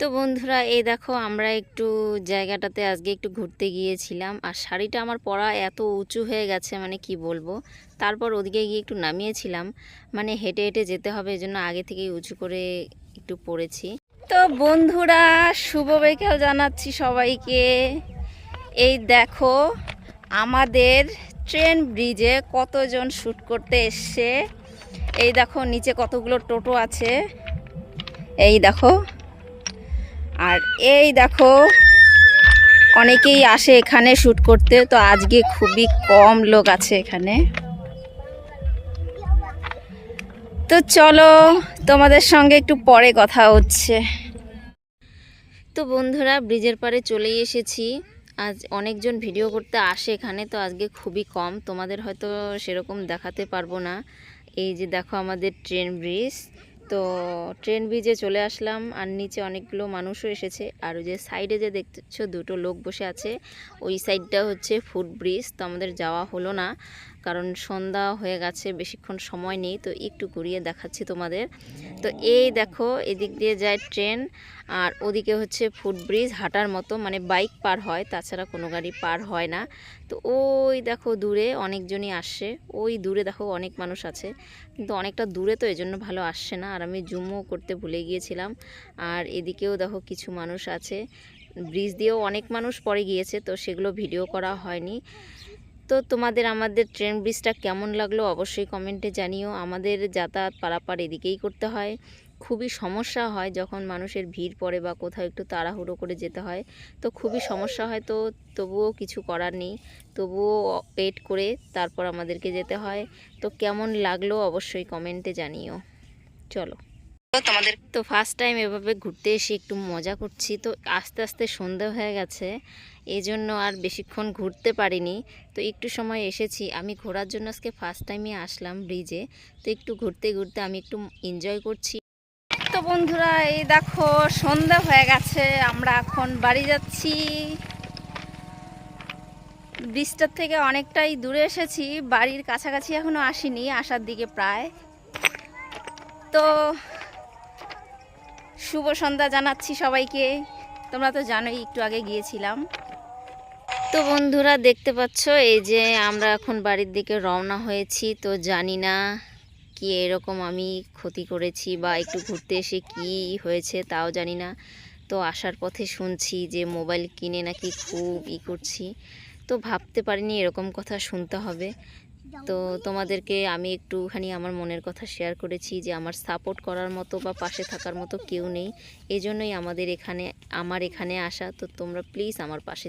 তো বন্ধুরা এই দেখো আমরা একটু জায়গাটাতে আজকে একটু ঘুরতে গিয়েছিলাম। আর শাড়িটা আমার পরা এত উঁচু হয়ে গেছে মানে কি বলব? তারপর ওদিকে গিয়ে একটু নামিয়েছিলাম। মানে হেঁটে হেঁটে যেতে হবে, এজন্য আগে থেকেই উঁচু করে একটু পরেছি তো বন্ধুরা, শুভ বিকেল জানাচ্ছি সবাইকে। এই দেখো, আমাদের ট্রেন ব্রিজে কতজন শ্যুট করতে এসছে। এই দেখো, নিচে কতগুলো টোটো আছে। এই দেখো আর এই দেখো, অনেকেই আসে এখানে শ্যুট করতে, তো আজকে খুবই কম লোক আছে এখানে। তো চলো, তোমাদের সঙ্গে একটু পরে কথা হচ্ছে। তো বন্ধুরা, ব্রিজের পাড়ে চলেই এসেছি। আজ অনেকজন ভিডিও করতে আসে এখানে, তো আজকে খুবই কম। তোমাদের হয়তো সেরকম দেখাতে পারব না। এই যে দেখো আমাদের ট্রেন ব্রিজ। তো ট্রেন ব্রিজে চলে আসলাম আর নিচে অনেকগুলো মানুষও এসেছে। আর ওই যে সাইডে যে দেখতেছ দুটো লোক বসে আছে, ওই সাইডটা হচ্ছে ফুট ব্রিজ। তো আমাদের যাওয়া হলো না। কারণ সন্ধ্যা হয়ে গেছে বেশিক্ষণ সময় নেই তো একটু ঘুরিয়ে দেখাচ্ছি তোমাদের। তো এই দেখো এদিক দিয়ে যায় ট্রেন আর ওদিকে হচ্ছে ফুট ব্রিজ হাঁটার মতো মানে বাইক পার হয় তাছাড়া কোনো গাড়ি পার হয় না। তো ওই দেখো দূরে অনেকজনই আসছে ওই দূরে দেখো অনেক মানুষ আছে কিন্তু অনেকটা দূরে তো এজন্য ভালো আসছে না আর আমি জুমও করতে ভুলে গিয়েছিলাম। আর এদিকেও দেখো কিছু মানুষ আছে ব্রিজ দিয়েও অনেক মানুষ পরে গিয়েছে তো সেগুলো ভিডিও করা হয়নি। তো তোমাদের আমাদের ট্রেন ব্রিজটা কেমন লাগল অবশ্যই কমেন্টে জানিও। আমাদের যাতায়াত পারাপার এদিকেই করতে হয়। খুবই সমস্যা হয় যখন মানুষের ভিড় পড়ে বা কোথাও একটু তাড়াহুড়ো করে যেতে হয়। তো খুবই সমস্যা হয় তো তবুও কিছু করার নেই। তবুও ওয়েট করে তারপর আমাদেরকে যেতে হয়। তো কেমন লাগল অবশ্যই কমেন্টে জানিও। চলো। তোমাদের তো ফার্স্ট টাইম এভাবে ঘুরতে এসে একটু মজা করছি। তো আস্তে আস্তে সন্ধে হয়ে গেছে এই জন্য আর বেশিক্ষণ ঘুরতে পারিনি। তো একটু সময় এসেছি, আমি ঘোরার জন্য আজকে ফার্স্ট টাইমে আসলাম ব্রিজে তো একটু ঘুরতে ঘুরতে আমি একটু এনজয় করছি। তো বন্ধুরা, এই দেখো সন্ধ্যা হয়ে গেছে, আমরা এখন বাড়ি যাচ্ছি। ব্রিজটার থেকে অনেকটাই দূরে এসেছি, বাড়ির কাছাকাছি এখনও আসিনি, আসার দিকে প্রায়। তো শুভ সন্ধ্যা জানাচ্ছি সবাইকে। তোমরা তো জানোই, একটু আগে গিয়েছিলাম। তো বন্ধুরা, দেখতে পাচ্ছ, এই যে আমরা এখন বাড়ির দিকে রওনা হয়েছি। তো জানি না কি এরকম আমি ক্ষতি করেছি বা একটু ঘুরতে এসে কি হয়েছে, তাও জানি না। তো আসার পথে শুনছি যে মোবাইল কিনে নাকি খুব ই করছি। তো ভাবতে পারিনি এরকম কথা শুনতে হবে। তো তোমাদেরকে আমি একটুখানি আমার মনের কথা শেয়ার করেছি যে আমার সাপোর্ট করার মতো বা পাশে থাকার মতো কেউ নেই। এজন্যই জন্যই আমাদের এখানে, আমার এখানে আসা। তো তোমরা প্লিজ আমার পাশে